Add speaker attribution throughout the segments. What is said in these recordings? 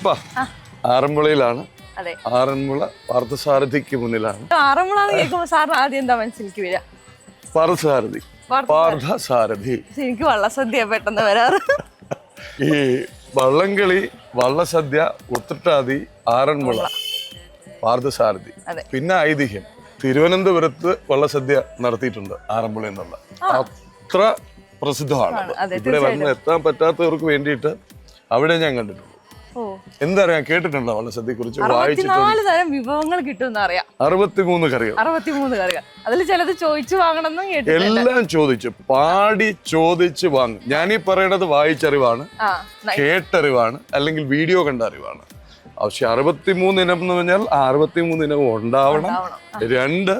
Speaker 1: ശില്പ ആറന്മുളയിലാണ്. ആറന്മുള പാർത്ഥസാരഥിക്ക് മുന്നിലാണ്.
Speaker 2: ആറന്മുളാന്ന് കേൾക്കുമ്പോ സാറിന് ആദ്യം എന്താ മനസ്സിലേക്ക് വരിക?
Speaker 1: പാർത്ഥസാരഥി.
Speaker 2: പാർത്ഥ-
Speaker 1: പാർത്ഥസാരഥി.
Speaker 2: എനിക്ക് വള്ളസദ്യ പെട്ടെന്ന് വരാറ്.
Speaker 1: ഈ വള്ളംകളി വള്ളസദ്യ ഉത്രട്ടാതി ആറന്മുള. പാർത്ഥസാരഥി. പിന്നെ ഐതിഹ്യം. തിരുവനന്തപുരത്ത് വള്ളസദ്യ നടത്തിയിട്ടുണ്ട് ആറന്മുള എന്നുള്ള അത്ര പ്രസിദ്ധമാണ്. ഇവിടെ വന്ന് എത്താൻ പറ്റാത്തവർക്ക് വേണ്ടിയിട്ട് അവിടെ ഞാൻ കണ്ടിട്ടുണ്ട്. എന്തറിയാം? കേട്ടിട്ടുണ്ടോ? വള്ളസദ്യയെ കുറിച്ച്
Speaker 2: അറുപത്തിനാല് തരം വിഭവങ്ങൾ കിട്ടുമെന്ന് അറിയാം.
Speaker 1: അറുപത്തിമൂന്ന് കറികൾ.
Speaker 2: അറുപത്തിമൂന്ന് കറികൾ. അതിൽ ചിലത് ചോദിച്ചു വാങ്ങണമെന്നും
Speaker 1: എല്ലാം ചോദിച്ചു. പാടി ചോദിച്ച് വാങ്ങും. ഞാനീ പറയണത് വായിച്ചറിവാണ് കേട്ടറിവാണ് അല്ലെങ്കിൽ വീഡിയോ കണ്ട അറിവാണ് പക്ഷെ അറുപത്തിമൂന്ന് ഇനം എന്ന് പറഞ്ഞാൽ ആ അറുപത്തിമൂന്ന് ഇനം ഉണ്ടാവണം. രണ്ട്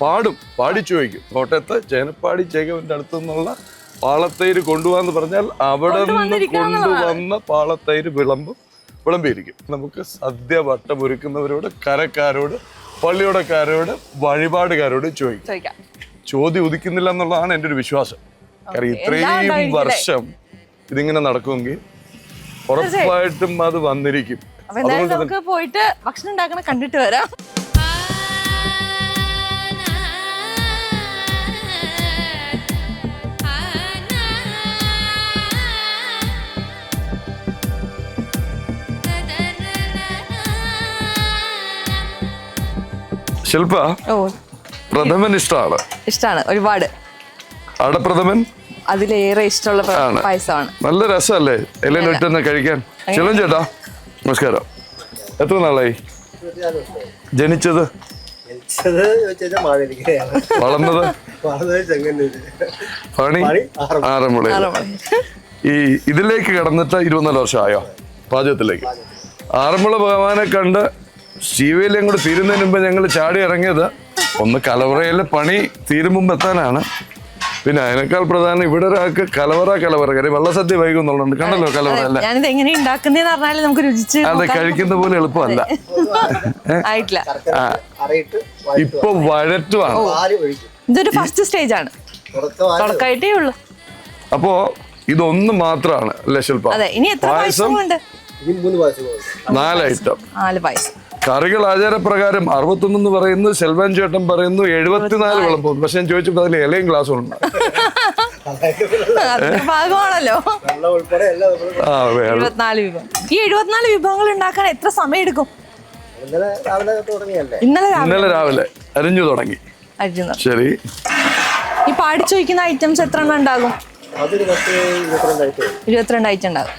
Speaker 1: പാടും. പാടി ചോദിക്കും. കോട്ടയത്ത് ചേനപ്പാടി ചേകവന്റെ അടുത്തു നിന്നുള്ള പാളത്തൈര് കൊണ്ടുപോകാന്ന് പറഞ്ഞാൽ അവിടെ നിന്ന്. കൊണ്ടുവന്ന പാളത്തൈര് വിളമ്പും വിളമ്പിയിരിക്കും. നമുക്ക് സദ്യ വട്ടം ഒരുക്കുന്നവരോട് കരക്കാരോട് പള്ളിയോടക്കാരോട് വഴിപാടുകാരോട് ചോദിക്കും. ചോദ്യം ഉദിക്കുന്നില്ല എന്നുള്ളതാണ് എന്റെ ഒരു വിശ്വാസം. കാരണം ഇത്രയും വർഷം ഇതിങ്ങനെ നടക്കുമെങ്കിൽ ഉറപ്പായിട്ടും അത് വന്നിരിക്കും.
Speaker 2: പോയിട്ട് ഭക്ഷണം ഉണ്ടാക്കണ കണ്ടിട്ട് വരാം.
Speaker 1: ശില്പ
Speaker 2: ഓ.
Speaker 1: പ്രഥമൻ ഇഷ്ടമാണ്.
Speaker 2: ഇഷ്ടമാണ് ഒരുപാട്.
Speaker 1: അടപ്രഥമൻ?
Speaker 2: അതിലേറെ ഇഷ്ടമുള്ള പ്ര-
Speaker 1: ആണ്.
Speaker 2: പായസമാണ്.
Speaker 1: നല്ല രസമല്ലേ? എല്ലാം ഇട്ടെന്ന് കഴിക്കാൻ. ചിലൻ ചേട്ടാ നമസ്കാരം. എത്ര നാളായി? ജനിച്ചത്?
Speaker 3: ജനിച്ചത് ചോദിച്ചാൽ മാവേലിക്കരയാണ്
Speaker 1: വളർന്നത്?
Speaker 3: വളർന്നത് ചെങ്ങന്നൂര്.
Speaker 1: പണി?
Speaker 3: പണി ആറന്മുള.
Speaker 1: ആറന്മുള ഈ ഇതിലേക്ക് കടന്നിട്ട് ഇരുപത്തിനാല് വർഷമായോ? പാചകത്തിലേക്ക്. ആറന്മുള ഭഗവാനെ കണ്ട് ശിവയിലേയും കൂടെ തീരുന്നതിന് മുമ്പ് ഞങ്ങൾ ചാടി ഇറങ്ങിയത് ഒന്ന് കലവറയിലെ പണി തീരും മുമ്പ് എത്താനാണ്. പിന്നെ അതിനേക്കാൾ പ്രധാനം ഇവിടെ ഒരാൾക്ക് കലവറ കലവറ. കാര്യം വള്ളസദ്യ വൈകുന്നുള്ളുണ്ട് കണ്ടല്ലോ കലവറ അല്ല?
Speaker 2: ഞാനിത് എങ്ങനെ ഉണ്ടാക്കുന്നതെന്ന് പറഞ്ഞാൽ നമുക്ക് രുചിച്ച്
Speaker 1: അത് കഴിക്കുന്ന പോലെ എളുപ്പമല്ല.
Speaker 2: ആയിട്ടില്ല.
Speaker 1: ഇപ്പൊ വഴറ്റുവാണ്.
Speaker 2: ഇതൊരു ഫസ്റ്റ് സ്റ്റേജ് ആണ് തുടക്കമായിട്ടേ ഉള്ളൂ.
Speaker 1: അപ്പോ ഇതൊന്ന് മാത്രമാണ് അല്ലേ ശില്പ നാല് ഐറ്റം.
Speaker 2: നാല് പായസം.
Speaker 1: കറികൾ ആചാരപ്രകാരം അറുപത്തൊന്ന് എന്ന് പറയുന്നു സെൽവൻ ചേട്ടൻ പറയുന്നു എഴുപത്തിനാല് വിളമ്പുന്നു. പക്ഷെ ഞാൻ ചോദിച്ചപ്പോൾ അതിൽ ഇലയും ഗ്ലാസും ഉണ്ട്.
Speaker 2: ഭാഗമാണല്ലോ
Speaker 1: ആ വേണം
Speaker 2: എഴുപത്തിനാല് വിഭവം. ഈ എഴുപത്തിനാല് വിഭവങ്ങൾ ഉണ്ടാക്കാൻ എത്ര സമയം എടുക്കും?
Speaker 3: ഇന്നലെ രാവിലെ തുടങ്ങിയല്ലേ?
Speaker 2: ഇന്നലെ രാവിലെ.
Speaker 1: ഇന്നലെ രാവിലെ അരിഞ്ഞു തുടങ്ങി. ശരി.
Speaker 2: ഈ പാടി ചോദിക്കുന്ന ഐറ്റംസ് എത്ര എണ്ണം ഉണ്ടാകും?
Speaker 3: അതൊരു പത്ത് ഇരുപത്തിരണ്ടായിട്ട് വരും
Speaker 2: ഇരുപത്തിരണ്ട് ഐറ്റം ഉണ്ടാകും.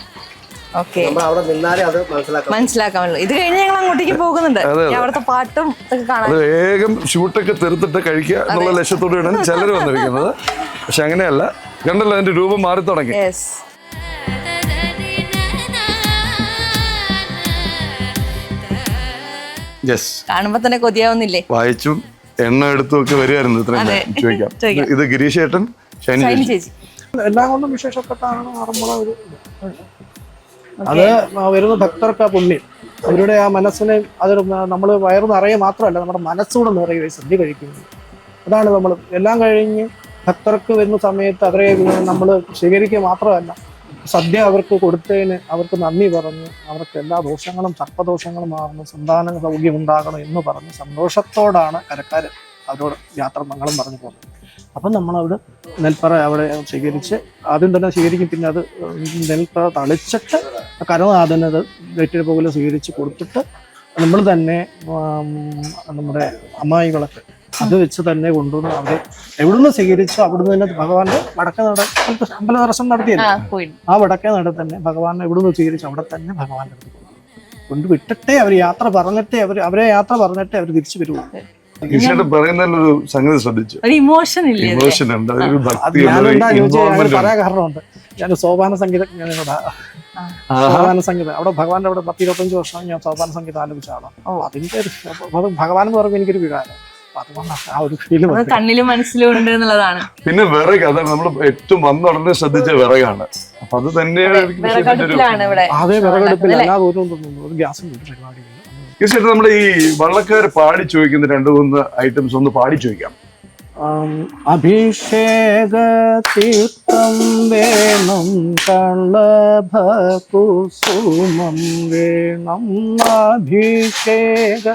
Speaker 3: നമ്മൾ അവിടെ നിന്നാലേ അത് മനസ്സിലാക്കാം
Speaker 2: മനസ്സിലാക്കാമല്ലോ ഇത് കഴിഞ്ഞ് ഞങ്ങൾ അങ്ങോട്ടേക്ക് പോകുന്നുണ്ട്. അവിടുത്തെ പാട്ടും ഒക്കെ
Speaker 1: കാണാം വേഗം ഷൂട്ടൊക്കെ തീർത്തിട്ട് കഴിക്കുക എന്നുള്ള ലക്ഷ്യത്തോടെയാണ് ചിലർ വന്നിരിക്കുന്നത്. പക്ഷെ അങ്ങനെയല്ല. കണ്ടല്ലോ അതിന്റെ രൂപം മാറി തുടങ്ങി.
Speaker 2: കാണുമ്പോ തന്നെ കൊതിയാവുന്നില്ലേ?
Speaker 1: വായിച്ചും എണ്ണ എടുത്തും ഒക്കെ വരുമായിരുന്നു ഇത്രയും ചോദിക്കാം. ഇത് ഗിരീഷ് ഏട്ടൻ ഷൈനി ചേച്ചി.
Speaker 4: എല്ലാം കൊണ്ടും വിശേഷപ്പെട്ടാണ് ആറന്മുള ഒരു. അത് വരുന്ന ഭക്തർക്ക് ആ പുണ്യം. അവരുടെ ആ മനസ്സിനെ അത് നമ്മൾ വയറു നിറയെ മാത്രമല്ല നമ്മുടെ മനസ്സുകൂടെ നിറയെ സദ്യ കഴിക്കുന്നത് അതാണ് നമ്മൾ എല്ലാം കഴിഞ്ഞ് ഭക്തർക്ക് വരുന്ന സമയത്ത് അവരെ നമ്മൾ സ്വീകരിക്കുക മാത്രമല്ല സദ്യ അവർക്ക് കൊടുത്തതിന് അവർക്ക് നന്ദി പറഞ്ഞ് അവർക്ക് എല്ലാ ദോഷങ്ങളും സർപ്പദോഷങ്ങളും മാറുന്നു സന്താന സൗഖ്യം ഉണ്ടാകണം എന്ന് പറഞ്ഞ് സന്തോഷത്തോടാണ് കരക്കാർ അവരോട് യാത്ര മംഗളം പറഞ്ഞു പോകുന്നത് അപ്പം നമ്മളവിടെ നെൽപ്പറ അവിടെ സ്വീകരിച്ച് ആദ്യം തന്നെ സ്വീകരിക്കും. പിന്നെ അത് നെൽപ്പറ തളിച്ചിട്ട് കരനാഥനത് വെറ്റിന് പോകില്ല സ്വീകരിച്ച് കൊടുത്തിട്ട് നമ്മൾ തന്നെ നമ്മുടെ അമ്മായികളൊക്കെ അത് വെച്ച് തന്നെ കൊണ്ടുവന്ന് അവിടെ എവിടുന്ന് സ്വീകരിച്ചോ അവിടുന്ന് തന്നെ ഭഗവാന്റെ വടക്കേ നട അമ്പല ദർശനം നടത്തിയല്ലോ?
Speaker 2: ആ
Speaker 4: വടക്കേ നട തന്നെ ഭഗവാനെ എവിടുന്ന് സ്വീകരിച്ചു അവിടെ തന്നെ ഭഗവാന്റെ അടുത്ത് കൊണ്ടുവിട്ടിട്ടേ കൊണ്ട് അവർ യാത്ര പറഞ്ഞിട്ടേ അവർ അവരെ യാത്ര പറഞ്ഞിട്ടേ അവർ തിരിച്ചു വരുള്ളൂ
Speaker 1: ഏട്ടൻ പറയുന്നതിലൊരു സംഗതി ശ്രദ്ധിച്ചു.
Speaker 2: ഇമോഷൻ ഇല്ലേ
Speaker 1: ഇമോഷൻ ഉണ്ട്. ഒരു
Speaker 4: അത്
Speaker 1: ഭക്തി
Speaker 4: പറയാൻ കാരണമുണ്ട് ഞാൻ സോപാന സംഗീതം ഞാൻ ഇവിടെ സോപാന സംഗീതം. അവിടെ ഭഗവാന്റെ അവിടെ പത്ത് ഇരുപത്തഞ്ച് വർഷം ഞാൻ സോപാന സംഗീതം ആലപിച്ച ആളാണ്. അതിന്റെ ഭഗവാൻ എന്ന് പറയുമ്പോൾ എനിക്കൊരു വികാരം. അപ്പൊ അതുകൊണ്ടാണ് ആ ഒരു ഫീൽ
Speaker 2: അത് കണ്ണിലും മനസ്സിലും ഉണ്ട് എന്നുള്ളതാണ്.
Speaker 1: പിന്നെ വിറക് അതാണ് നമ്മൾ ഏറ്റവും വന്ന ഉടനെ ശ്രദ്ധിച്ച വിറകാണ്. അപ്പൊ അത് തന്നെയാണ്
Speaker 4: അതെ വിറകെടുപ്പില്ല? എല്ലാ ദൂരവും തോന്നുന്നു ഒരു ഗ്യാസും പരിപാടിയില്ല
Speaker 1: ഗിരീഷ് നമ്മൾ ഈ വള്ളക്കാർ പാടി ചോദിക്കുന്ന രണ്ട് മൂന്ന് ഐറ്റംസ് ഒന്ന് പാടി ചോദിക്കാം.
Speaker 4: അഭിഷേക തീർത്ഥം വേണം കള്ളഭകുസുമം വേണം. അഭിഷേക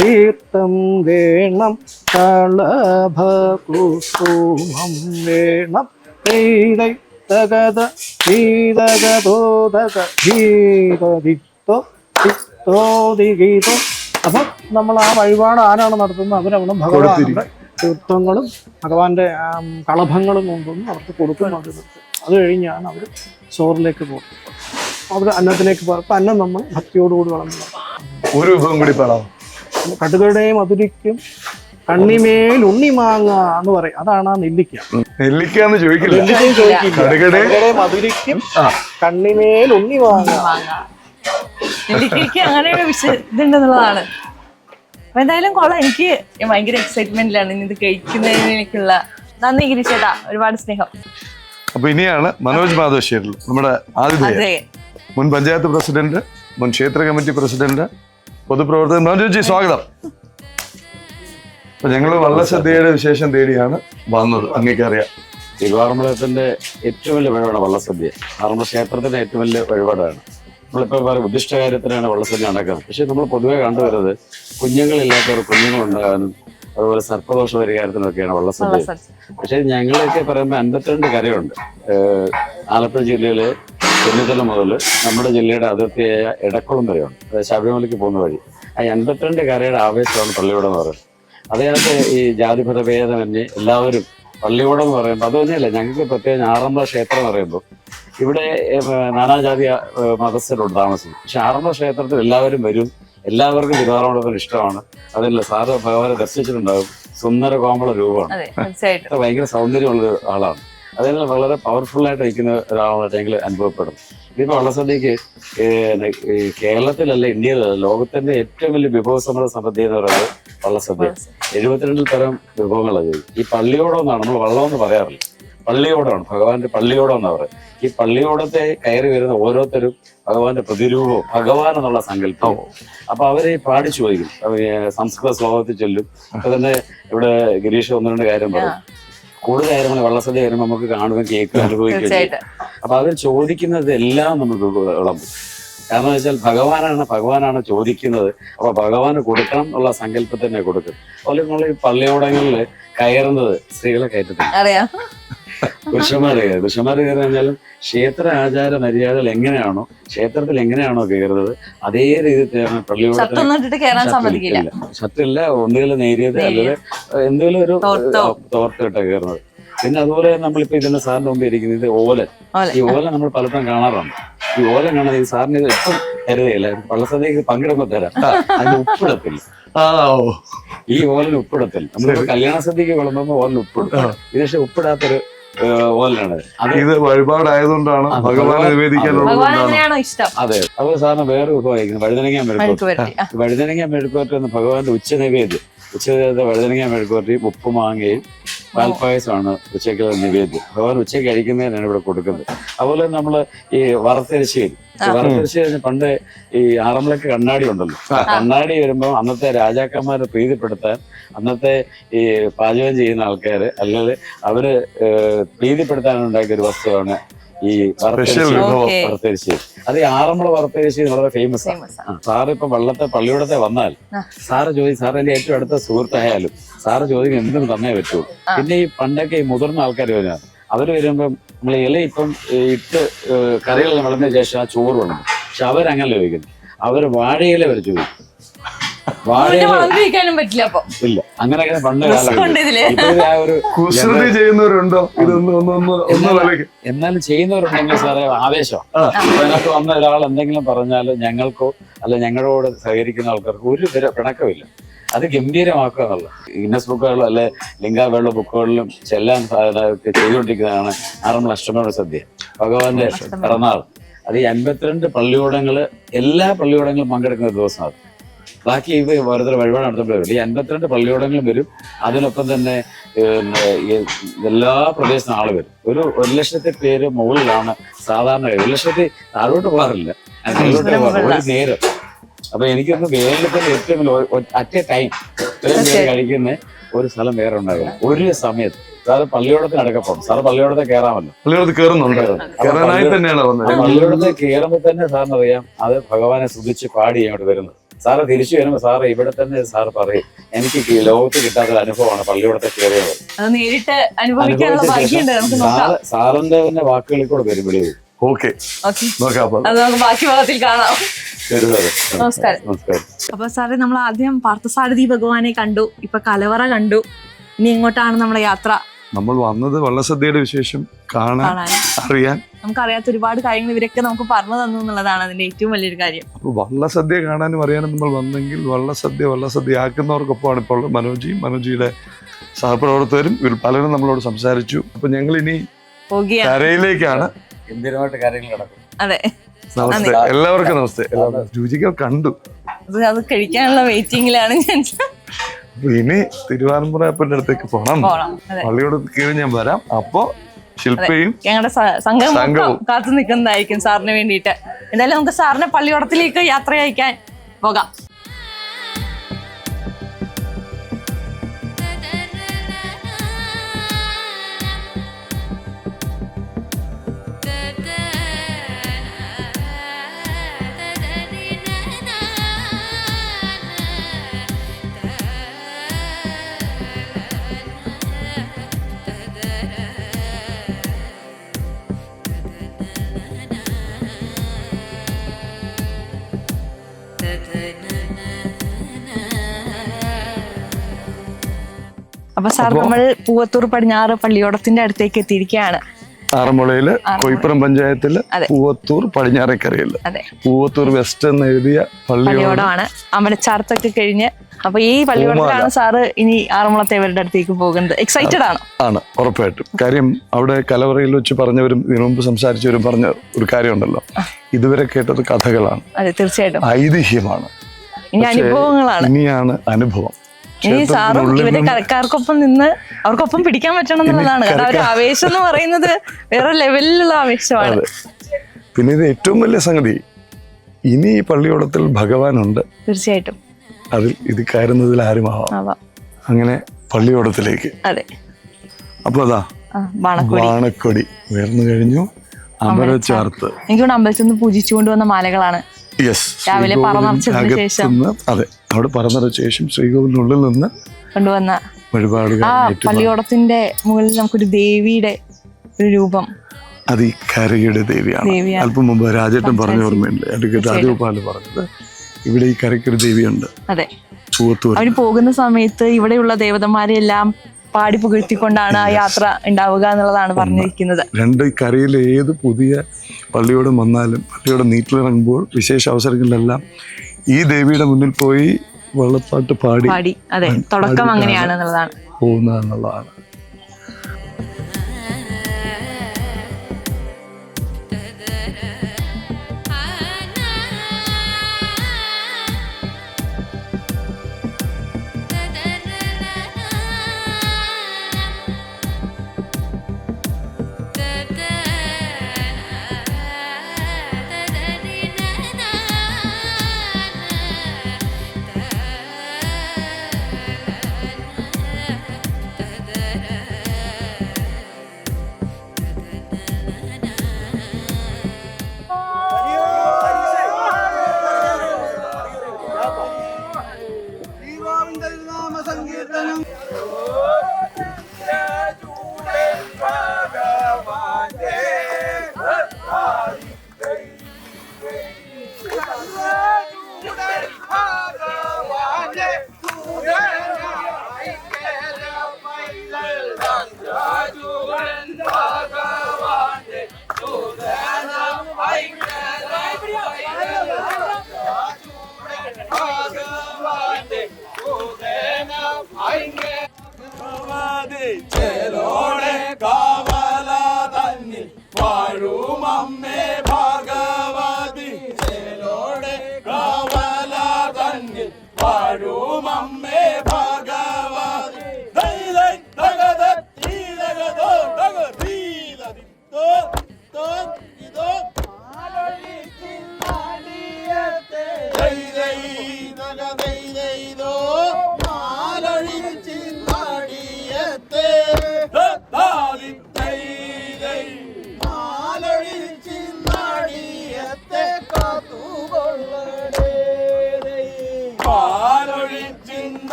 Speaker 4: തീർത്ഥം വേണം കളഭകുസുമം വേണം. തകത ഗീതകതോദക ദിത്തോ അപ്പം നമ്മൾ ആ വഴിപാട് ആരാണ് നടത്തുന്നത്? അവരവിടെ ഭഗവാനുണ്ട് തീർത്ഥങ്ങളും ഭഗവാന്റെ കളഭങ്ങളും കൊണ്ടുവന്ന് അവർക്ക് കൊടുക്കും അത് കഴിഞ്ഞാണ് അവർ ചോറിലേക്ക് പോകും അവർ അന്നത്തിലേക്ക് പോകും അന്നം നമ്മൾ ഭക്തിയോടുകൂടി വളർന്നു.
Speaker 1: ഒരു വിഭവം കൂടി
Speaker 4: കടുകടയും മധുരിക്കും കണ്ണിമേൽ ഉണ്ണിമാങ്ങ എന്ന് പറയും. അതാണ് ആ നെല്ലിക്ക.
Speaker 1: ചോദിക്കില്ല.
Speaker 4: നെല്ലിക്കയും ചോദിക്കില്ല. കണ്ണിമേൽ ഉണ്ണിമാങ്ങ
Speaker 2: വാങ്ങാം എനിക്ക് അങ്ങനെ ഒരു വിഷ ഇതുണ്ടെന്നുള്ളതാണ്. അപ്പൊ എന്തായാലും കൊള്ളാം. എനിക്ക് ഭയങ്കര എക്സൈറ്റ്മെന്റിലാണ് ഇനി ഇത് കഴിക്കുന്നതിലേക്കുള്ള നന്ദി ഗിരിച്ചേട്ടാ ഒരുപാട് സ്നേഹം.
Speaker 1: അപ്പൊ ഇനിയാണ് മനോജ് മാധവശ്ശേരിൽ നമ്മുടെ ആതിഥേയൻ മുൻ പഞ്ചായത്ത് പ്രസിഡന്റ് മുൻ ക്ഷേത്ര കമ്മിറ്റി പ്രസിഡന്റ് പൊതുപ്രവർത്തകൻ മനോജ് സ്വാഗതം. അപ്പൊ ഞങ്ങൾ വള്ളസദ്യയുടെ വിശേഷം തേടിയാണ് വന്നത്. അങ്ങേക്കറിയാം
Speaker 5: തിരുവാറമ്പലത്തിന്റെ ഏറ്റവും വലിയ വഴിപാടാണ് വള്ളസദ്യ ആറമ്പല ക്ഷേത്രത്തിന്റെ ഏറ്റവും വലിയ വഴിപാടാണ്. നമ്മളിപ്പോൾ പറയും ഉദ്ദിഷ്ട കാര്യത്തിനാണ് വള്ളസദ്യ നടക്കുന്നത്. പക്ഷെ നമ്മൾ പൊതുവെ കണ്ടുവരുന്നത് കുഞ്ഞുങ്ങളില്ലാത്തവർ കുഞ്ഞുങ്ങളുണ്ടാകാനും അതുപോലെ സർപ്പദോഷ പരിഹാരത്തിനൊക്കെയാണ് വള്ളസദ്യ. പക്ഷെ ഞങ്ങളൊക്കെ പറയുമ്പോൾ അൻപത്തിരണ്ട് കരയുണ്ട്. ആലപ്പുഴ ജില്ലയിലെ ചെന്നിത്തല മുതൽ നമ്മുടെ ജില്ലയുടെ അതിർത്തിയായ ഇടക്കുളം വരെയുണ്ട് അതായത് ശബരിമലയ്ക്ക് പോകുന്ന വഴി. ആ എൺപത്തിരണ്ട് കരയുടെ ആവേശമാണ് പള്ളിയോടം എന്ന് പറയുന്നത്. അതിനകത്ത് ഈ ജാതിഭേദമന്യേ എല്ലാവരും പള്ളിയോടം എന്ന് പറയുമ്പോൾ അത് തന്നെയല്ല ഞങ്ങൾക്ക് പ്രത്യേകം ആറന്മുള ക്ഷേത്രം എന്ന് പറയുമ്പോൾ ഇവിടെ നാനാജാതി മതസ്ഥരോട് മതസ്ഥരുണ്ട് താമസം പക്ഷെ ആറന്മുള ക്ഷേത്രത്തിൽ എല്ലാവരും വരും. എല്ലാവർക്കും തിരുവാറന്മുളത്തിന് ഇഷ്ടമാണ്. അതല്ല സാറ് ഭഗവാനെ ദർശിച്ചിട്ടുണ്ടാകും. സുന്ദര കോമള രൂപമാണ്. ഭയങ്കര സൗന്ദര്യമുള്ള ആളാണ്. അതിനാൽ വളരെ പവർഫുൾ ആയിട്ട് നിൽക്കുന്ന ഒരാളായിട്ട് ഞങ്ങൾ അനുഭവപ്പെടും ഇതിപ്പോ വള്ളസദ്യക്ക് കേരളത്തിലല്ല ഇന്ത്യയിലല്ല ലോകത്തിന്റെ ഏറ്റവും വലിയ വിഭവസമൃദ്ധ സമൃദ്ധി എന്ന് പറയുന്നത് വള്ളസദ്യ എഴുപത്തിരണ്ടിൽ തരം വിഭവങ്ങളാണ് ഈ പള്ളിയോടം എന്നാണ് നമ്മൾ വള്ളം എന്ന് പറയാറില്ല. പള്ളിയോടമാണ് ഭഗവാന്റെ പള്ളിയോടം എന്നാ പറയുന്നത് ഈ പള്ളിയോടത്തെ കയറി വരുന്ന ഓരോരുത്തരും ഭഗവാന്റെ പ്രതിരൂപവും ഭഗവാൻ എന്നുള്ള സങ്കല്പവും. അപ്പൊ അവരെ പാടിച്ചു ചോദിക്കും സംസ്കൃത ശ്ലോകത്തിൽ ചൊല്ലും. അപ്പൊ തന്നെ ഇവിടെ ഗിരീഷ് ഒന്ന് രണ്ട് കാര്യം പറയും. കൂടുതൽ കാര്യങ്ങൾ വള്ളസദ്യ വരുമ്പോൾ നമുക്ക് കാണുകയും കേൾക്കുകയും അനുഭവിക്കുകയും ചെയ്യും. അപ്പൊ അവർ ചോദിക്കുന്നത് എല്ലാം നമുക്ക് വിളമ്പും കാരണം വെച്ചാൽ ഭഗവാനാണ് ഭഗവാനാണ് ചോദിക്കുന്നത്. അപ്പൊ ഭഗവാന് കൊടുക്കണം എന്നുള്ള സങ്കല്പത്തിനെ കൊടുക്കും. അതുപോലെ നമ്മൾ ഈ പള്ളിയോടങ്ങളിൽ കയറുന്നത് സ്ത്രീകളെ കയറ്റത്തില്ല.
Speaker 2: അറിയാം.
Speaker 5: പുരുഷന്മാരെ കയറി പുരുഷന്മാരെ കയറി കഴിഞ്ഞാലും ക്ഷേത്ര ആചാര മര്യാദകൾ എങ്ങനെയാണോ ക്ഷേത്രത്തിൽ എങ്ങനെയാണോ കയറുന്നത് അതേ രീതിയിൽ
Speaker 2: പള്ളിയോടത്തില്ല സമ്മതിക്കില്ല.
Speaker 5: ഒന്നുകിൽ നേരിയത് അല്ലെങ്കിൽ എന്തെങ്കിലും ഒരു
Speaker 2: തോർത്തോ.
Speaker 5: തോർത്തിട്ട കയറുന്നത്. പിന്നെ അതുപോലെ നമ്മളിപ്പോ ഇതിന്റെ സാറിന്റെ മുമ്പ് ഇരിക്കുന്നത് ഇത് ഓലൻ.
Speaker 2: ഓലൻ.
Speaker 5: ഈ ഓല നമ്മൾ പലപ്പോഴും കാണാറുണ്ട്. ഈ ഓലൻ കാണാൻ ഈ സാറിന് ഇത് എപ്പം കരുതയില്ല വള്ളസദ്യക്ക് പങ്കെടുക്കുമ്പോൾ തരാം. അതിന് ഉപ്പിടത്തില്ല.
Speaker 1: ഓ.
Speaker 5: ഈ ഓലൻ ഉപ്പിടത്തില്ല. നമ്മളിപ്പോ കല്യാണ സദ്യക്ക് വിളമ്പുമ്പോൾ ഓലൻ ഉപ്പിടും. ഇത് പക്ഷെ ഉപ്പിടാത്തൊരു
Speaker 1: ഇത് വഴിപാടായതുകൊണ്ടാണ് ഭഗവാനെ
Speaker 2: അങ്ങനെയാണോ ഇഷ്ടം?
Speaker 5: അതെ അപ്പൊ സാറിന് വേറെ വഴുതനങ്ങ വഴുതനങ്ങ മെഴുക്കോട്ട് എന്ന ഭഗവാന്റെ ഉച്ച നിവേദ്യം ഉച്ച നേരത്തെ വഴുതനങ്ങ മെഴുക്കോട്ടി ഉപ്പ് മാങ്ങയും പാൽപ്പായസമാണ് ഉച്ചയ്ക്കുള്ള നിവേദ്യം. ഭഗവാൻ ഉച്ചയ്ക്ക് കഴിക്കുന്നതിനാണ് ഇവിടെ കൊടുക്കുന്നത്. അതുപോലെ നമ്മൾ ഈ വറുത്തരിശ്ശേരി. വറുത്തരിശ്ശേരി പണ്ട് ഈ ആറന്മുളക്ക് കണ്ണാടി ഉണ്ടല്ലോ. കണ്ണാടി വരുമ്പോൾ അന്നത്തെ രാജാക്കന്മാരെ പ്രീതിപ്പെടുത്താൻ അന്നത്തെ ഈ പാചകം ചെയ്യുന്ന ആൾക്കാര് അല്ലെങ്കിൽ അവർ പ്രീതിപ്പെടുത്താൻ ഉണ്ടാക്കിയ ഒരു വസ്തുവാണ് ഈ വറുത്തരിശി അത് ഈ ആറന്മുള വറുത്തരിശി വളരെ ഫേമസ് ആണ് സാറ് ഇപ്പൊ വള്ളത്തെ പള്ളിയോടത്തെ വന്നാൽ. സാറ് ചോദിക്കും സാർ എന്റെ ഏറ്റവും അടുത്ത സുഹൃത്തായാലും സാറ് ചോദിക്കും എന്തും തന്നേ പറ്റൂ. പിന്നെ ഈ പണ്ടൊക്കെ ഈ മുതിർന്ന ആൾക്കാർ വരുന്നത് അവർ വരുമ്പം നമ്മൾ ഇല ഇപ്പം ഇട്ട് കറികൾ വിളഞ്ഞ ശേഷം ആ ചോറ് വിളമ്പും പക്ഷെ അവരങ്ങനെ ചോദിക്കുന്നു. അവർ വാഴയില വരെ ചോദിക്കും. ഇല്ല അങ്ങനെയൊക്കെ പണ്ട്
Speaker 2: ഉണ്ട്
Speaker 5: കാലം
Speaker 2: ഇതിൽ.
Speaker 5: ഇപ്പൊ ആ ഒരു
Speaker 1: കുസൃതി ചെയ്യുന്നവരുണ്ടോ? ഇതൊന്ന് ഒന്ന് ഒന്ന് ഒന്ന് വിലക്ക്.
Speaker 5: എന്നാലും ചെയ്യുന്നവരുണ്ടെങ്കിൽ സാറേ ആവേശം. അതിനകത്ത് വന്ന ഒരാൾ എന്തെങ്കിലും പറഞ്ഞാൽ ഞങ്ങൾക്കോ അല്ല ഞങ്ങളോട് സഹകരിക്കുന്ന ആൾക്കാർക്ക് ഒരു തര പിണക്കമില്ല. അത് ഗംഭീരമാക്കുക എന്നുള്ളത്. ഗിന്നസ് ബുക്കുകളിലും അല്ലെ ലിംഗാവേള ബുക്കുകളിലും ചെല്ലാൻ ചെയ്തുകൊണ്ടിരിക്കുന്നതാണ് ആറന്മുള അഷ്ടമിയുടെ സദ്യ. ഭഗവാന്റെ പിറന്നാൾ. അത് ഈ അൻപത്തിരണ്ട് പള്ളിയോടങ്ങൾ എല്ലാ പള്ളിയോടങ്ങളും പങ്കെടുക്കുന്ന ദിവസമാണ് ബാക്കി ഇത് ഓരോരുത്തർ വഴിപാട് നടത്തുമ്പോഴും ഈ അൻപത്തിരണ്ട് പള്ളിയോടങ്ങളും വരും. അതിനൊപ്പം തന്നെ എല്ലാ പ്രദേശത്തും ആൾ വരും. ഒരു ഒരു ലക്ഷത്തെ പേര് മുകളിലാണ് സാധാരണ ഒരു ലക്ഷത്തി താഴോട്ട് പോകാറില്ല. മേലോട്ടേ പോകാറില്ല. ഒരു നേരം. അപ്പൊ എനിക്കൊന്ന് വേണ്ടത്തിൽ ഏറ്റവും അറ്റ് എ ടൈം ഇത്രയും പേര് കഴിക്കുന്ന ഒരു സ്ഥലം വേറെ ഉണ്ടാവില്ല. ഒരു സമയത്ത്. സാറ് പള്ളിയോടത്തിന് പോകും സാറ് പള്ളിയോടത്തെ കയറാമല്ലോ
Speaker 1: പള്ളിയോടത്ത് കയറുന്നുണ്ട് കയറാനായി തന്നെയാണ് വന്നത്.
Speaker 5: പള്ളിയോടത്ത് കയറുമ്പോൾ തന്നെ സാറിന് അറിയാം അത് ഭഗവാനെ സ്തുതിച്ച് പാടി അങ്ങോട്ട് വരുന്നത്. സാറ് തിരിച്ചു വരുമ്പോൾ സാറ് ഇവിടെ തന്നെ സാറ് പറയും എനിക്ക് ലോകത്ത് കിട്ടാത്ത ഒരു അനുഭവമാണ് പള്ളിയോടത്തെ കയറിയത്. സാറിന്റെ തന്നെ വാക്കുകളിൽ കൂടെ വരും വെളിയിൽ
Speaker 1: ഓക്കെ.
Speaker 2: ബാക്കി ഭാഗത്തിൽ കാണാം. നമസ്കാരം. അപ്പൊ സാറേ നമ്മൾ ആദ്യം പാർത്ഥസാരഥി ഭഗവാനെ കണ്ടു ഇപ്പൊ കലവറ കണ്ടു. ഇനി ഇങ്ങോട്ടാണ് നമ്മുടെ യാത്ര?
Speaker 1: നമ്മൾ വന്നത് വള്ളസദ്യയുടെ വിശേഷം കാണാൻ അറിയാൻ.
Speaker 2: നമുക്ക് അറിയാത്ത ഒരുപാട് കാര്യങ്ങൾ ഇവരൊക്കെ നമുക്ക് പറഞ്ഞു തന്നു എന്നുള്ളതാണ് അതിന്റെ ഏറ്റവും വലിയൊരു കാര്യം.
Speaker 1: അപ്പൊ വള്ളസദ്യ കാണാനും അറിയാനും നമ്മൾ വന്നെങ്കിൽ വള്ളസദ്യ വള്ളസദ്യ ആക്കുന്നവർക്കൊപ്പമാണ് ഇപ്പോൾ മനോജി മനോജിയും മനോജിയുടെ സഹപ്രവർത്തകരും ഇവർ പലരും നമ്മളോട് സംസാരിച്ചു. അപ്പൊ ഞങ്ങൾ ഇനി കരയിലേക്കാണ്.
Speaker 5: ഗംഭീരമായിട്ട് കാര്യങ്ങൾ നടക്കും.
Speaker 2: അതെ.
Speaker 1: നമസ്തേ. എല്ലാവർക്കും നമസ്തേ. എല്ലാവർക്കും രുചികൾ കണ്ടു.
Speaker 2: അത് അത് കഴിക്കാനുള്ള വെയിറ്റിംഗിലാണ് ഞാൻ.
Speaker 1: ഇനി തിരുവാനന്തപുരപ്പന്റെ അടുത്തേക്ക് പോകണം
Speaker 2: പോണം.
Speaker 1: പള്ളിയോട് കീഴ് ഞാൻ വരാം. അപ്പോ ശില്പയും
Speaker 2: ഞങ്ങളുടെ സംഘം. കാത്തു നിൽക്കുന്നതായിരിക്കും സാറിന് വേണ്ടിയിട്ട്. എന്തായാലും നമുക്ക് സാറിനെ പള്ളിയോടത്തിലേക്ക് യാത്ര അയക്കാൻ പോകാം. അപ്പൊ സാർ നമ്മൾ പൂവത്തൂർ പടിഞ്ഞാറ് പള്ളിയോടത്തിന്റെ അടുത്തേക്ക് എത്തിയിരിക്കുകയാണ്.
Speaker 1: ആറന്മുളയിൽ കൊയ്പ്പുറം
Speaker 2: പഞ്ചായത്തിൽ
Speaker 1: പൂവത്തൂർ
Speaker 2: പടിഞ്ഞാറേക്കരയിൽ.
Speaker 1: പൂവത്തൂർ വെസ്റ്റ് എന്ന് എഴുതിയ പള്ളിയോട്
Speaker 2: പള്ളിയോടമാണ് അമലച്ചാർത്തൊക്കെ കഴിഞ്ഞ്. അപ്പൊ ഈ പള്ളിയോടത്തിലാണ് സാറ് ഇനി ആറന്മുളത്തേവരുടെ അടുത്തേക്ക് പോകുന്നത്. എക്സൈറ്റഡ് ആണ്.
Speaker 1: ആണ് ഉറപ്പായിട്ടും. കാര്യം അവിടെ കലവറയിൽ വെച്ച് പറഞ്ഞവരും ഇതിനു മുമ്പ് സംസാരിച്ചവരും പറഞ്ഞ ഒരു കാര്യമുണ്ടല്ലോ. ഇതുവരെ കേട്ടത് കഥകളാണ്.
Speaker 2: അതെ തീർച്ചയായിട്ടും.
Speaker 1: ഐതിഹ്യമാണ്.
Speaker 2: ഇനി അനുഭവങ്ങളാണ്.
Speaker 1: ഇനിയാണ് അനുഭവം.
Speaker 2: ഇനി സാറും ഇവരെ
Speaker 1: നിന്ന്
Speaker 2: കരക്കാർക്കൊപ്പം നിന്ന് അവർക്കൊപ്പം പിടിക്കാൻ പറ്റണം എന്നുള്ളതാണ്. കാരണം ആവേശം എന്ന് പറയുന്നത് വേറെ ലെവലിലുള്ള ആവേശമാണ്.
Speaker 1: പിന്നെ ഇത് ഏറ്റവും വലിയ സംഗതി ഇനി ഈ പള്ളിയോടത്തിൽ ഭഗവാനുണ്ട്.
Speaker 2: തീർച്ചയായിട്ടും.
Speaker 1: അതിൽ ഇത് കയറുന്നതിൽ ആരുമാവാം
Speaker 2: ആവാം.
Speaker 1: അങ്ങനെ പള്ളിയോടത്തിലേക്ക്.
Speaker 2: അതെ.
Speaker 1: അപ്പൊ അതാ
Speaker 2: ബാണക്കൊടി
Speaker 1: വാണക്കൊടി. ഉയർന്നു കഴിഞ്ഞു. അമരച്ചാർത്ത്
Speaker 2: എനിക്ക് തോന്നുന്നു അമ്പലത്തിൽ നിന്ന് പൂജിച്ചുകൊണ്ട് വന്ന മാലകളാണ്.
Speaker 1: യെസ്
Speaker 2: രാവിലെ പറന്നടച്ചതിന് ശേഷം.
Speaker 1: അതെ അവിടെ പറന്നടച്ച ശേഷം ശ്രീകോവിലിനുള്ളിൽ നിന്ന്
Speaker 2: കൊണ്ടുവന്ന
Speaker 1: ഏറ്റുവാ-
Speaker 2: പള്ളിയോടത്തിന്റെ മുകളിൽ നമുക്കൊരു ദേവിയുടെ ഒരു രൂപം.
Speaker 1: അത് ഈ കരയുടെ ദേവിയാണ്. അല്പം മുമ്പ് രാജേട്ടൻ പറഞ്ഞ ഓർമ്മയുണ്ട്. അഡ്വക്കേറ്റ് രാജഗോപാൽ പറഞ്ഞത് ഇവിടെ ഈ കരയ്ക്കൊരു ദേവിയുണ്ട്.
Speaker 2: അതെ. അവർ പോകുന്ന സമയത്ത് ഇവിടെയുള്ള ദേവതമാരെ എല്ലാം പാടി പുകഴ്ത്തിക്കൊണ്ടാണ് ആ യാത്ര ഉണ്ടാവുക എന്നുള്ളതാണ് പറഞ്ഞിരിക്കുന്നത്.
Speaker 1: രണ്ട് കരയിൽ കരയിലെ ഏത് പുതിയ പള്ളിയോടും വന്നാലും പള്ളിയോടെ നീറ്റിലിറങ്ങുമ്പോൾ വിശേഷ അവസരങ്ങളിലെല്ലാം ഈ ദേവിയുടെ മുന്നിൽ പോയി വള്ളപ്പാട്ട് പാടി
Speaker 2: പാടി. അതെ തുടക്കം അങ്ങനെയാണ് എന്നുള്ളതാണ്.
Speaker 1: പോകുന്നത് എന്നുള്ളതാണ്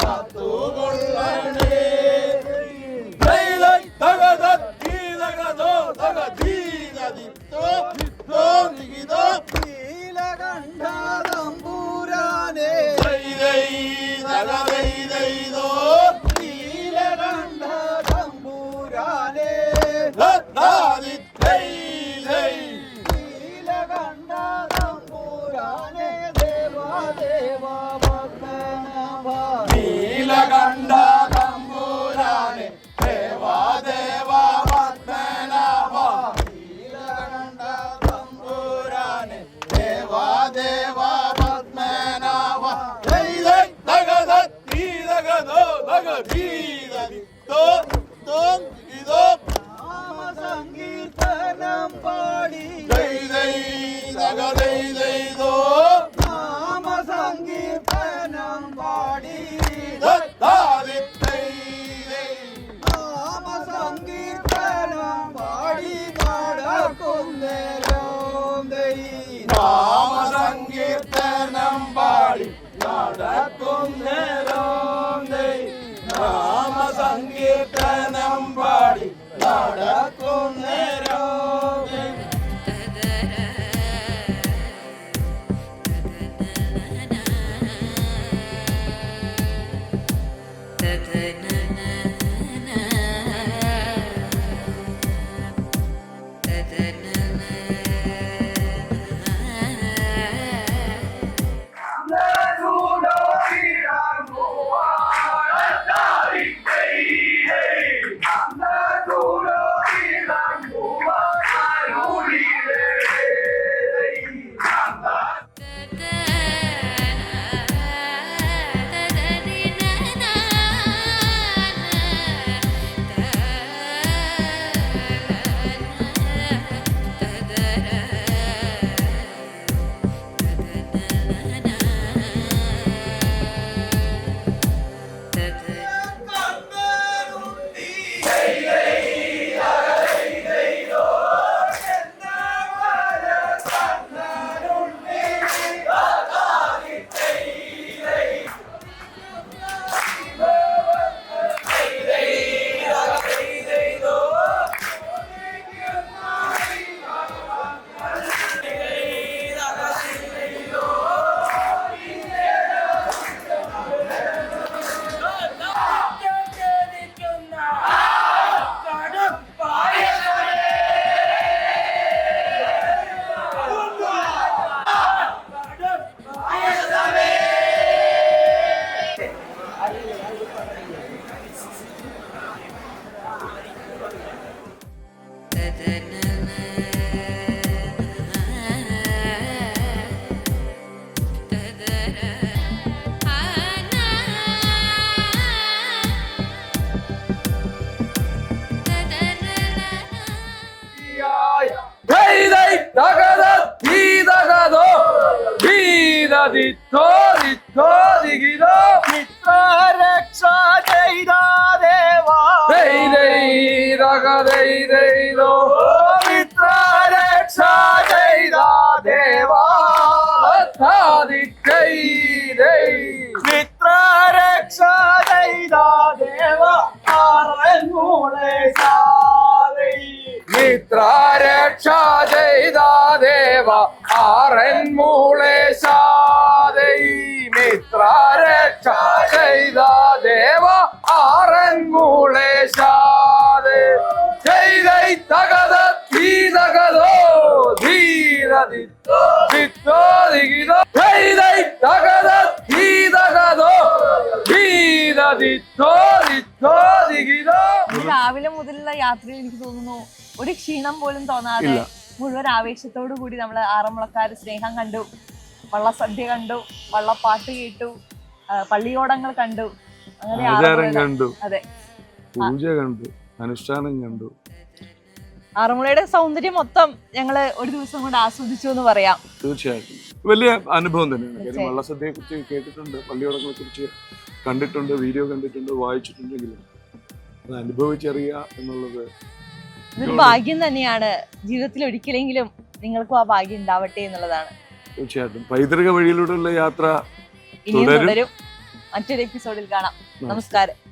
Speaker 1: fato ദീതദിത്തോ ദിത്തോ ദിഗിതോ
Speaker 6: രക്ഷ ചെയ്ത ദേവാ
Speaker 1: ദൈതൈതകദൈതൈതോ?
Speaker 6: രക്ഷ ചെയ്ത ദേവാ
Speaker 1: താദിക്കൈതൈ
Speaker 6: മിത്ര രക്ഷ ചെയ്ത ദേവ ആറന്മൂളെ സാദൈ
Speaker 1: മിത്രരക്ഷ ചെയ്ത ദേവ ആറൻ മൂളേശാദൈ മിത്രരക്ഷ ചെയ്ത ദേവ ആറൻ മൂളേശാദേ ചെയ്തൈ തകത ധീതകതോ ധീരദിത്തോ ദിത്തോ ദിഗിതോ ചെയ്തൈ തകത ധീതകതോ ധീരദിത്തോ ദിത്തോ ദിഗിതോ
Speaker 2: ഈ രാവിലെ മുതലുള്ള യാത്രയിൽ എനിക്ക് തോന്നുന്നു ഒരു ക്ഷീണം പോലും തോന്നാതെ മുഴുവൻ ആവേശത്തോടു കൂടി നമ്മൾ ആറന്മുളക്കാർ സ്നേഹം കണ്ടു വള്ളസദ്യ കണ്ടു വള്ളപ്പാട്ട് കേട്ടു പള്ളിയോടങ്ങൾ കണ്ടു. അങ്ങനെ
Speaker 1: ആചാരം കണ്ടു.
Speaker 2: അതെ.
Speaker 1: പൂജ കണ്ടു. അനുഷ്ഠാനം കണ്ടു.
Speaker 2: ആറന്മുളയുടെ സൗന്ദര്യം മൊത്തം ഞങ്ങൾ ഒരു ദിവസം കൊണ്ട് ആസ്വദിച്ചു എന്ന് പറയാം.
Speaker 1: തീർച്ചയായിട്ടും. വലിയ അനുഭവം തന്നെയാണ്. കാര്യം. വള്ളസദ്യയെ കുറിച്ച് കേട്ടിട്ടുണ്ട് പള്ളിയോടങ്ങളെ കുറിച്ച് കണ്ടിട്ടുണ്ട് വീഡിയോ കണ്ടിട്ടുണ്ട് വായിച്ചിട്ടുണ്ടെങ്കിലും അത് അനുഭവിച്ചറിയുക എന്നുള്ളത്
Speaker 2: ഇതൊരു ഭാഗ്യം തന്നെയാണ്. ജീവിതത്തിൽ ഒരിക്കലെങ്കിലും നിങ്ങൾക്കും ആ ഭാഗ്യം ഉണ്ടാവട്ടെ എന്നുള്ളതാണ്.
Speaker 1: തീർച്ചയായിട്ടും. പൈതൃക വഴിയിലൂടെയുള്ള യാത്ര
Speaker 2: ഇനിയും തുടരും. മറ്റൊരു എപ്പിസോഡിൽ കാണാം. നമസ്കാരം.